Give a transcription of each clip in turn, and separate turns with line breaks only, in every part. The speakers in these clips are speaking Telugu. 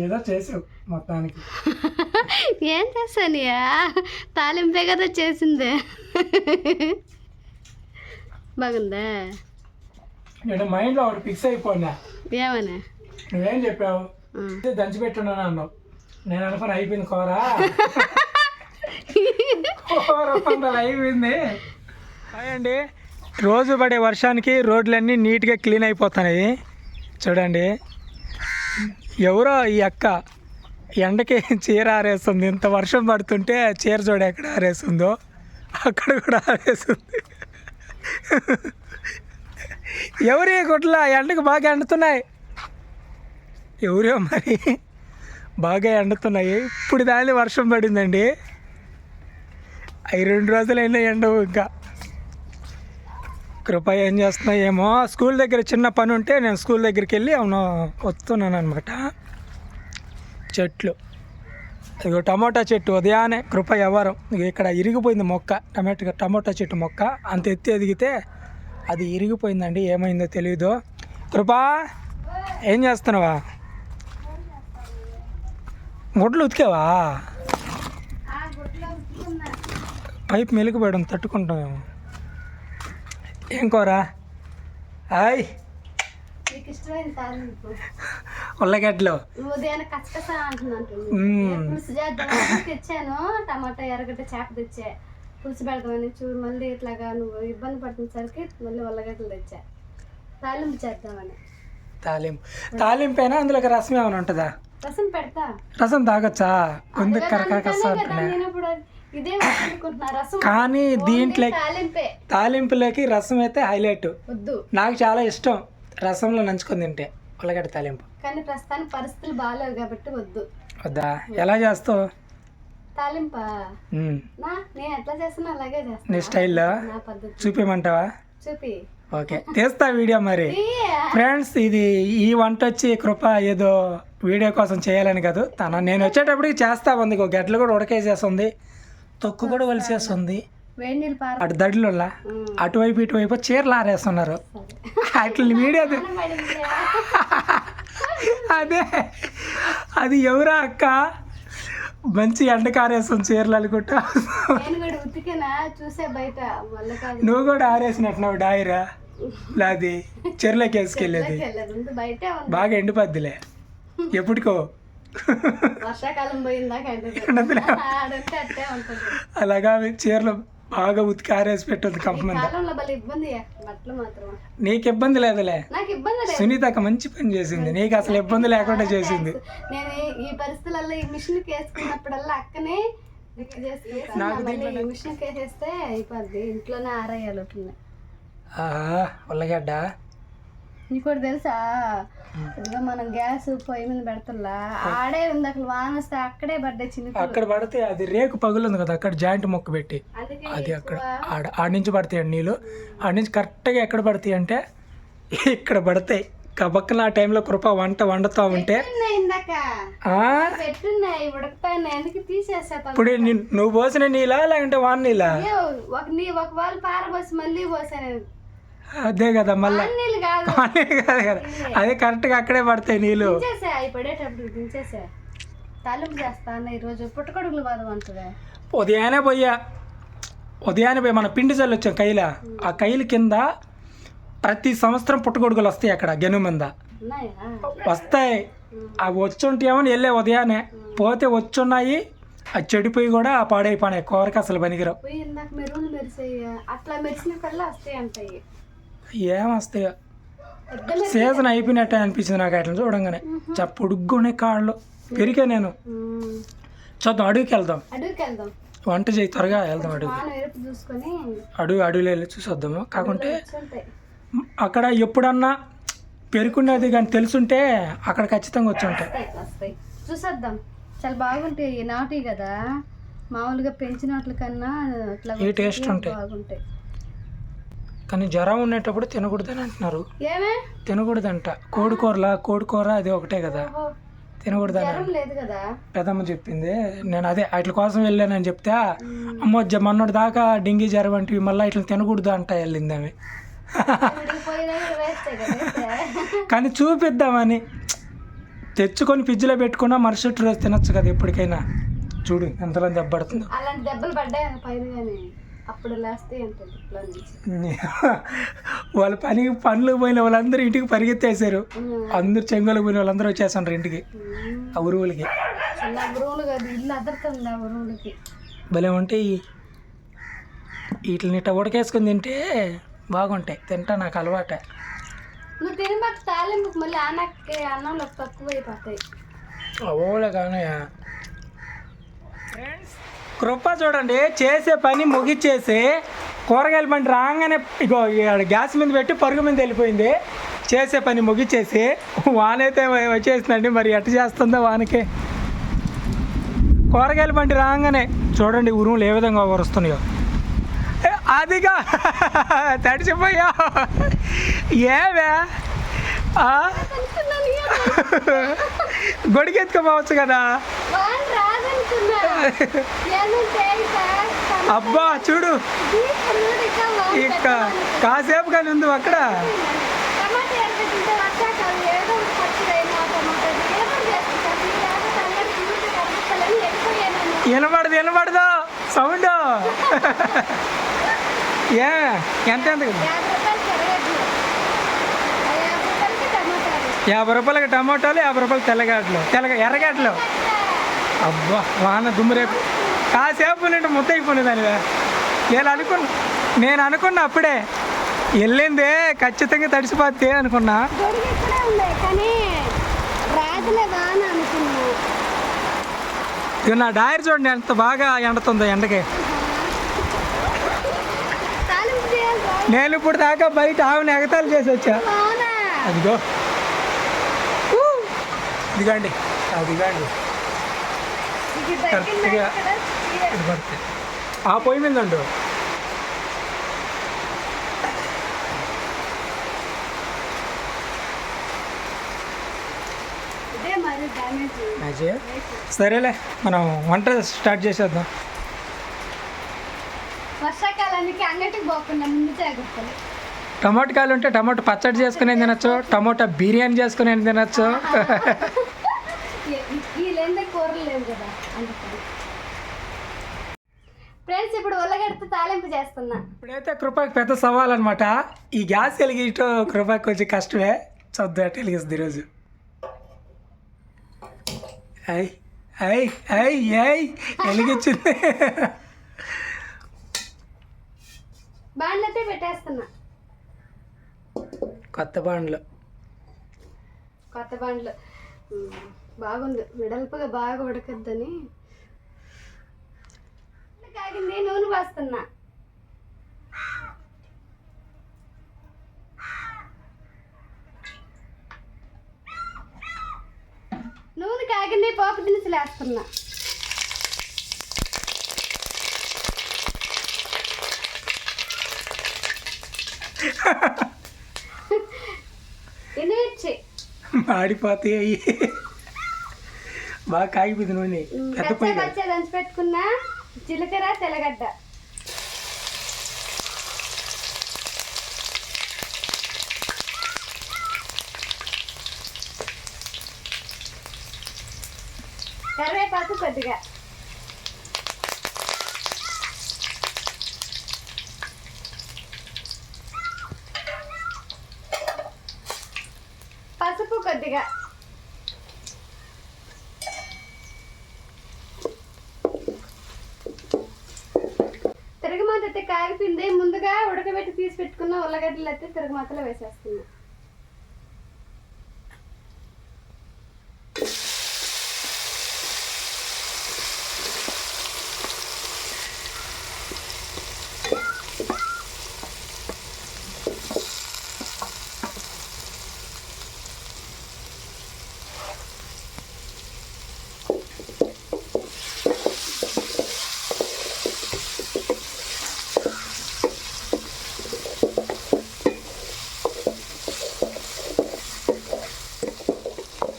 ఏదో చేసావు మొత్తానికి.
ఏం చేస్తానియా తాలింపే కదా చేసింది. బాగుందా?
నేను మైండ్లో ఒకటి ఫిక్స్ అయిపోయినా.
ఏమని?
నువ్వేం చెప్పావు? దంచి పెట్టున్నాను అన్నావు. నేను అనుకుని అయిపోయింది కూర. అయిపోయింది. అండి. రోజు పడే వర్షానికి రోడ్లన్నీ నీట్గా క్లీన్ అయిపోతున్నాయి. చూడండి. ఎవరో ఈ అక్క ఎండకి చీర ఆరేస్తుంది. ఇంత వర్షం పడుతుంటే చీర చూడ ఎక్కడ ఆరేస్తుందో అక్కడ కూడా ఆరేస్తుంది. ఎవరి గుడ్ల ఎండకు బాగా ఎండుతున్నాయి? ఎవరో మరి బాగా ఎండుతున్నాయి. ఇప్పుడు దాని వర్షం పడిందండి. అవి రెండు రోజులైనా ఎండవు ఇంకా. కృప ఏం చేస్తున్నా ఏమో స్కూల్ దగ్గర చిన్న పని ఉంటే నేను స్కూల్ దగ్గరికి వెళ్ళి అవును వస్తున్నాను అనమాట చెట్లు. ఇదిగో టమోటా చెట్టు ఉదయాన్నే కృప ఎవరం? ఇగో ఇక్కడ ఇరిగిపోయింది మొక్క. టమాటో టమోటా చెట్టు మొక్క. అంత ఎత్తి ఎదిగితే అది ఇరిగిపోయిందండి. ఏమైందో తెలియదు కృపా ఏం చేస్తున్నావా? గుడ్లు ఉతికావా? పైప్ మెలిగిపోయడం తట్టుకుంటామేమో ఏం కూర? హాయ్
తాలింపు
ఉల్లగడ్డలు.
తెచ్చాను. టమాటా ఎర్రగడ్డ చేప తెచ్చా. పులుసు పెడదామని చూడు మళ్ళీ ఇట్లాగా నువ్వు ఇబ్బంది పడుతున్నసరికి మళ్ళీ ఉల్లగడ్డలు తెచ్చా. తాలింపు చేద్దామని.
తాలింపు. తాలింపైనా అందులోకి రసం ఏమైనా ఉంటుందా?
రసం పెడతా.
రసం తాగొచ్చా? కొంత కరకరకస
అందుకనే కదా
అంటున్నా.
నేను ఇప్పుడు ఇదే అనుకుంటున్నా రసం
కానీ దీంట్లో
తాలింపే.
తాలింపులోకి రసం అయితే హైలైట్.
వద్దు.
నాకు చాలా ఇష్టం రసంలో నంచుకొని తింటే ఉల్లగడ్డ తాలింపు.
కానీ ప్రస్తుతానికి పరిస్థితులు బాగాలేవు కాబట్టి వద్దు.
వద్దా? ఎలా చేస్తావు?
తాలింపా?
మ్మ్.
నా నేను ఎట్లా చేస్తున్నా అలాగే
నీ
చేస్తున్నా
స్టైల్లో
నా పద్ధతి.
చూపించమంటావా
చూపి.
ఓకే. తీస్తా వీడియో మరి. ఫ్రెండ్స్ ఇది ఈ వంట వచ్చి కృప ఏదో వీడియో కోసం చేయాలని కాదు. తన నేను వచ్చేటప్పటికి చేస్తా ఉంది. గడ్డలు కూడా ఉడకేసేస్తుంది. తొక్కు కూడా వలిసేస్తుంది అటు దడిలో అటువైపు ఇటువైపు చీరలు ఆరేస్తున్నారు అట్లా వీడియో తీ- అదే అది ఎవరా అక్క? మంచి ఎండకు ఆరేస్తుంది చీరలు అనుకుంటా
నేను కూడా ఉతికినా? చూసే బయట వల్ల కాదు
నువ్వు కూడా ఆరేసినట్టున్నావు డాయిరా. నాది చీరలోకి వేసుకెళ్ళేది. బాగా ఎండిపోద్దిలే. ఎప్పటికో అలాగా చీరలు బాగా ఉతికి ఆరేసి పెట్టొద్దు కంప
ఈ
మీద.
కాలంలో భలే ఇబ్బంది బట్టలు మాత్రం.
నీకు ఇబ్బంది లేదులే.
నాకు
సునీతక్క మంచి పని చేసింది. నీకు అసలు ఇబ్బంది లేకుండా చేసింది.
నేను ఈ- పరిస్థితులలో ఈ మిషన్ వేసుకున్నప్పుడల్లా అక్కనే ఈ మిషన్ వేసేస్తే అయిపోద్ది. ఇంట్లోనే ఆరేయాలి
ఉల్లగడ్డ.
నీకు కూడా తెలుసా? ఇదిగో మనం గ్యాస్ పొయ్యి మీద పెడతల్లా. ఆడే ఉంది అక్కడ వాన వస్తే అక్కడే పడ్డాయి చిన్న
అక్కడ పడితే అది రేకు పగులుంది కదా అక్కడ జాయింట్ మొక్క పెట్టి. అది అక్కడ. ఆడ ఆడ నుంచి పడతాయి నీళ్ళు. ఆడ నుంచి కరెక్ట్గా ఎక్కడ పడతాయి అంటే ఇక్కడ పడతాయి. కబక్కన ఆ టైంలో కృప వంట వండుతూ ఉంటే. ఇప్పుడు నువ్వు పోసిన నీళ్ళా లేకుంటే వాన్ నీళ్ళా
ఏ, ఒక నీ ఒక వాళ్ళు పారబోసి మళ్ళీ పోసాను
అదే కదా మళ్ళా.
కాదు.
అదే కరెక్ట్గా అక్కడే పడతాయి నీళ్ళు.
దించేసా అవి పడేటప్పుడు దించేసా. తాలింపు చేస్తా అన్న ఈరోజు పుట్టకొడుగులు బాధం అంటుందా
ఉదయాన్నే పోయా ఉదయాన్నే పోయి మన పిండి చల్లి వచ్చాం కైల. ఆ కైలు కింద ప్రతి సంవత్సరం పుట్టగొడుగులు వస్తాయి అక్కడ గెను మీద. వస్తాయి. అవి వచ్చుంటేమో వెళ్ళే ఉదయాన్నే. పోతే వచ్చున్నాయి. అది చెడిపోయి కూడా ఆ పాడైపోయినాయి. కూరకి అసలు పనికిరావు.
అట్లా మెరిసిన కల్లా వస్తాయి అంటాయి.
ఏం వస్తాయో సీజన్ అయిపోయినట్టే అనిపించింది నాకు అట్లా చూడంగానే. చ పొడుగ్గునే కాళ్ళు. పెరిగా నేను. చూద్దాం అడవికి వెళ్దాం వంట చేయి త్వరగా వెళ్దాం
చూసుకొని.
అడవి అడవిలో వెళ్ళి చూసొద్దాము. కాకుంటే అక్కడ ఎప్పుడన్నా పెరుకున్నది కానీ తెలుసుంటే అక్కడ ఖచ్చితంగా వచ్చి ఉంటాయి
చూసేద్దాం. చాలా బాగుంటాయి. నాటి కదా. మామూలుగా పెంచిన వాటి కన్నా అట్లా
టేస్ట్ ఉంటాయి.
బాగుంటాయి.
కానీ జ్వరం ఉండేటప్పుడు తినకూడదని అంటున్నారు. తినకూడదంట. కోడి కూరలా కోడి కూర అది ఒకటే కదా. తినకూడదని పెదమ్మ చెప్పింది. నేను అదే వాటి కోసం వెళ్ళానని చెప్తే అమ్మో మొన్నటి దాకా డెంగీ జ్వరం వంటివి మళ్ళీ ఇట్లా తినకూడదు అంట వెళ్ళింది ఆమె. కానీ చూపిద్దామని. తెచ్చుకొని ఫ్రిడ్జ్లో పెట్టుకున్నా మరుసటి రోజు తినొచ్చు కదా ఎప్పటికైనా. చూడు ఎంతలో దెబ్బడుతుందో
అలాంటి దెబ్బలు పడ్డాయి పైన అప్పుడు లేస్తే
వాళ్ళ పని పనులు పోయిన వాళ్ళందరూ ఇంటికి పరిగెత్తేసారు అందరు చెంగోలకు పోయిన వాళ్ళందరూ వచ్చేసారు ఇంటికి. ఆ ఉరువులకి భలే ఉంటాయి వీటిని ఇట్ట ఉడకేసుకొని తింటే బాగుంటాయి. తింటా నాకు అలవాటే.
నువ్వు తిని మాకు తాలింపుకి మళ్ళీ ఆనక్కి అన్నంలో తక్కువ అయిపోతాయి
ఓలే కానీ కృప చూడండి చేసే పని ముగిచ్చేసి కూరగాయల బండి రాగానే ఇగో ఈడ గ్యాస్ మీద పెట్టి పరుగు మీద వెళ్ళిపోయింది. చేసే పని ముగిచ్చేసి వానైతే వచ్చేసిందండి మరి ఎట్ట చేస్తుందో వానకి. కూరగాయల బండి రాగానే చూడండి ఉరుములు ఏ విధంగా వరుస్తున్నాయో అదిగా తడిచిపోయా. ఏవే ఆ? గొడిగెత్తుకోపోవచ్చు కదా? అబ్బా చూడు.
ఇక
కాసేపు కానీ ఉంది అక్కడ. వినబడదు వినబడదు. సౌండ్. ఏ ఎంత ఎంత?
యాభై రూపాయలు
యాభై రూపాయలకి
టమాటాలు
యాభై రూపాయలు తెల్లగడ్డలు తెల్లగ ఎర్రగడ్డలు అబ్బా వాన దుమ్ము రేపు. కాసేపు నుండి ముద్ద అయిపోయింది దానివే. నేను అనుకున్నా నేను అనుకున్నా అప్పుడే వెళ్ళిందే ఖచ్చితంగా తడిసిపోతే అనుకున్నా. ఇక నా డైరీ చూడండి ఎంత బాగా ఎండుతుందో ఎండకి. నేను ఇప్పుడు దాకా బయట ఆవుని ఎగతాలు చేసి వచ్చా. అదిగో!
ఇది తగ్గిందా
కరెక్ట్గా.
ఇది
పడుతుంది ఆ పొయ్యి మీద ఉండు.
ఇదే మరి డ్యామేజ్
అజయ్ సరేలే మనం వంట స్టార్ట్ చేసేద్దాం.
వర్షాకాలానికి అంగటికి పోకుండా ముందు జాగ్రత్తలు.
టమాటో కాయలు ఉంటే టమాటో పచ్చడి చేసుకుని తినచ్చు? టమాటా బిర్యానీ చేసుకుని తినచ్చు?
ఫ్రెండ్స్ ఇప్పుడు ఉల్లగడ్డతో తాలింపు చేస్తున్నా.
ఇప్పుడైతే కృపకి పెద్ద సవాల్ అనమాట ఈ గ్యాస్ వెలిగించడం కృపకి కొంచెం కష్టమే. చదువు అట్ట వెలిగిస్తుంది ఈరోజు. అయ్ అయ్ అయ్ అయ్ వెలిగించింది.
బాండ్లైతే పెట్టేస్తున్నా.
కొత్త బాండ్లు.
కొత్త బాండ్లు. బాగుంది. వెడల్పుగా బాగా ఉడకద్దని. కాగింది నూనె పోస్తున్నా. నూనె కాగింది పోపు దినుసులు వేస్తున్నా. ఇనిచ్చి
మాడిపోతాయి అయ్యి. బాగా కాగిపోయింది నూనె. పెద్ద పొయ్యి
దంచి పెట్టుకున్న జీలకర్ర తెల్లగడ్డ. కరివేపాకు కొద్దిగా పసుపు కొద్దిగా తిరగమాత అయితే కాగిపోయింది ముందుగా ఉడకబెట్టి తీసి పెట్టుకున్న ఉల్లగడ్డలు అయితే తిరగమాతలో వేసేస్తున్నా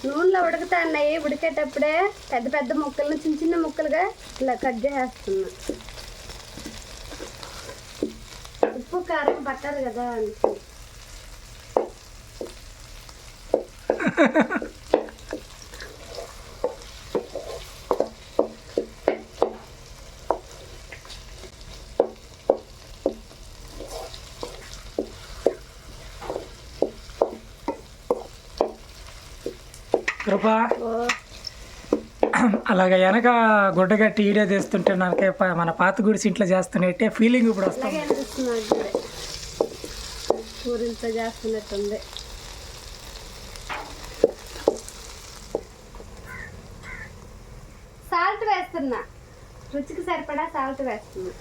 నూనెలో ఉడుకుతా అన్నాయి ఉడికేటప్పుడే పెద్ద పెద్ద ముక్కలను చిన్న చిన్న ముక్కలుగా ఇలా కట్ చేసేస్తున్నా. ఉప్పు కారం పట్టాలి కదా
కృప అలాగ వెనక గుడ్డగట్టి ఈడే తెస్తుంటే నాకు మన పాత గుడిసి ఇంట్లో చేస్తున్నట్టే ఫీలింగ్ ఇప్పుడు వస్తుంది.
అలాగే చేస్తున్నట్టుంది. సాల్ట్ వేస్తున్నా. రుచికి సరిపడా సాల్ట్ వేస్తున్నా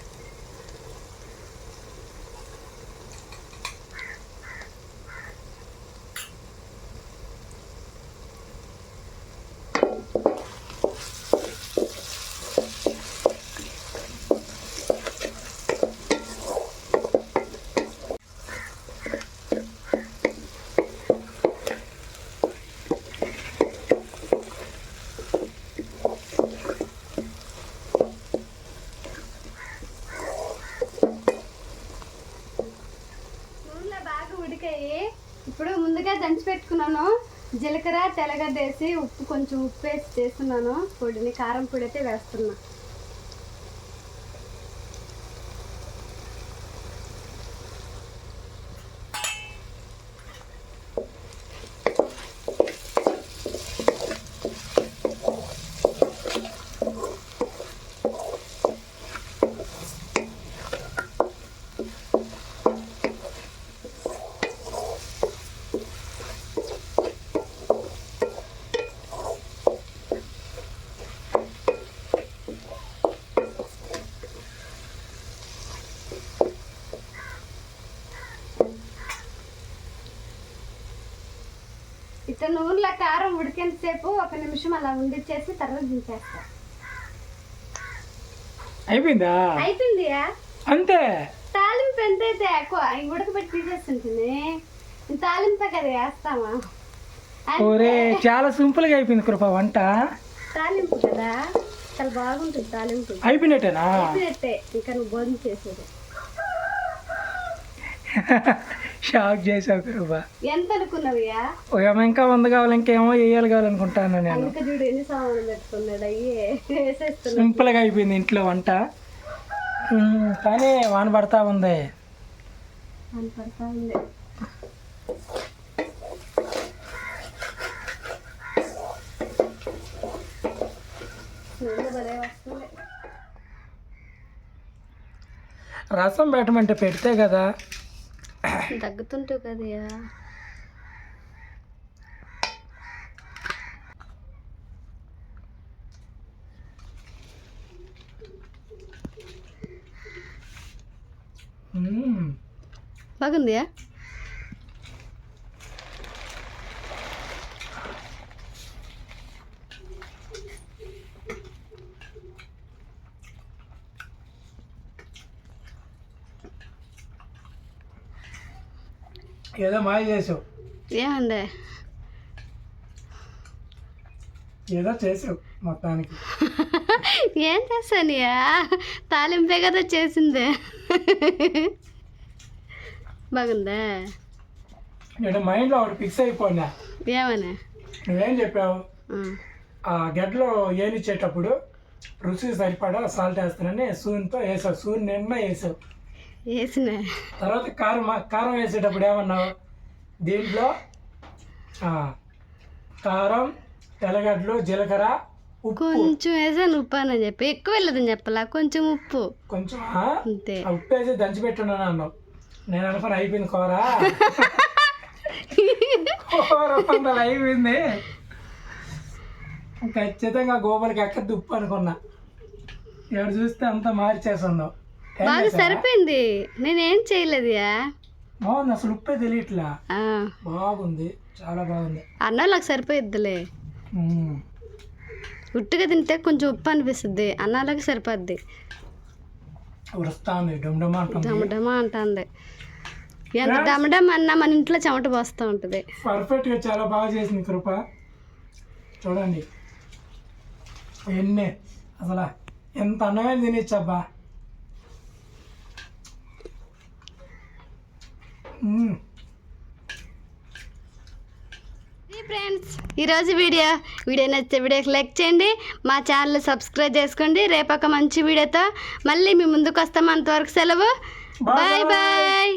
నూనెలో బాగా ఉడికాయి ఇప్పుడు ముందుగా దంచి పెట్టుకున్నాను తెలగద్దేసి ఉప్పు కొంచెం ఉప్పు వేసి చేస్తున్నాను. పొడిని కారం పొడి అయితే వేస్తున్నా. ఇట్లా నూనెలో కారం ఉడికేంతసేపు ఒక నిమిషం అలా ఉండిచ్చేసి తర్వాత దించేస్తా
అయిపోయిందా?
అయిపోయిందియా
అంతే?
తాలింపు ఎంత అయితే ఎక్కువ ఉడకబెట్టి తీసేస్తుంటుంది. తాలింపే కదా వేస్తామా?
ఓరే చాలా సింపుల్గా అయిపోయింది కృప వంట.
తాలింపు కదా? చాలా బాగుంటుంది తాలింపు.
అయిపోయినట్టేనా?
అయిపోయినట్టే ఇంకా నువ్వు భోజనం చేసేది.
షాక్ చేసావు కృప.
ఎంత
ఇంకా వంద కావాలి ఇంకేమో వేయాలి కావాలనుకుంటాను నేను.
ఇంకా చూడు ఎన్ని సామాన్లు పెట్టుకున్నాడు అయ్యే వేసేస్తున్నాడు.
సింపుల్గా అయిపోయింది ఇంట్లో వంట. కానీ వాన పడతా ఉంది.
పడతా
రసం పెట్టమంటే పెడితే కదా.
దగ్గుతుంటావు కదయా
ఉమ్,
బాగుందియా?
ఏదో మాయ చేసావు.
ఏమండే?
ఏదో చేసావు మొత్తానికి.
ఏం చేస్తానియా తాలింపే కదా చేసిందే. బాగుందా?
నేను మైండ్లో ఒకటి ఫిక్స్ అయిపోయినా.
ఏమని
నువ్వేం చెప్పావు?
ఆ,
గడ్డలో ఏనిచ్చేటప్పుడు రుచి సరిపడా సాల్ట్ వేస్తానని సూన్తో వేసావు. సూన్ నిండా వేసావు.
వేసిన.
తర్వాత కారం కారం వేసేటప్పుడు ఏమన్నావు? దీంట్లో కారం తెల్లగడ్డలు జీలకర్ర ఉప్పు.
కొంచెం వేసాను ఉప్పు అని చెప్పి. ఎక్కువ వెళ్ళదని చెప్పలా? కొంచెం ఉప్పు.
కొంచెం
అంతే.
ఉప్పు వేసి దంచి పెట్టున్నాను అన్నావు. నేను అనుకుని అయిపోయింది కూర. కూర వందలు అయిపోయింది. ఖచ్చితంగా గోబలకి ఎక్కద్దు ఉప్పు అనుకున్నా. ఇక్కడ చూస్తే అంతా మార్చేసిందో ఏం
బాగా? సరిపోయింది. నేనేం చేయలేదుయా
బాగుంది అసలు ఉప్పే తెలియట్లా. బాగుంది చాలా బాగుంది.
అన్నాలకు సరిపోయిద్దిలే. ఉట్టుగా తింటే కొంచెం ఉప్పు అనిపిస్తుంది అన్నాలకు సరిపోద్ది.
ఉరుస్తా ఉంది డుమ్డుమ్ అంటుంది.
ఎంత డమడమ అన్నా మన ఇంట్లో చెమట పోస్తూ ఉంటుంది.
పర్ఫెక్ట్గా చాలా బాగా చేసింది కృప. చూడండి. ఎన్ని. అసలు ఎంత అన్నమైన తినచ్చబ్బా.
ఫ్రెండ్స్ ఈరోజు వీడియో వీడియో నచ్చితే వీడియోకి లైక్ చేయండి. మా ఛానల్ సబ్స్క్రైబ్ చేసుకోండి. రేపు ఒక మంచి వీడియోతో మళ్ళీ మీ ముందుకు వస్తాం. అంతవరకు సెలవు. Bye bye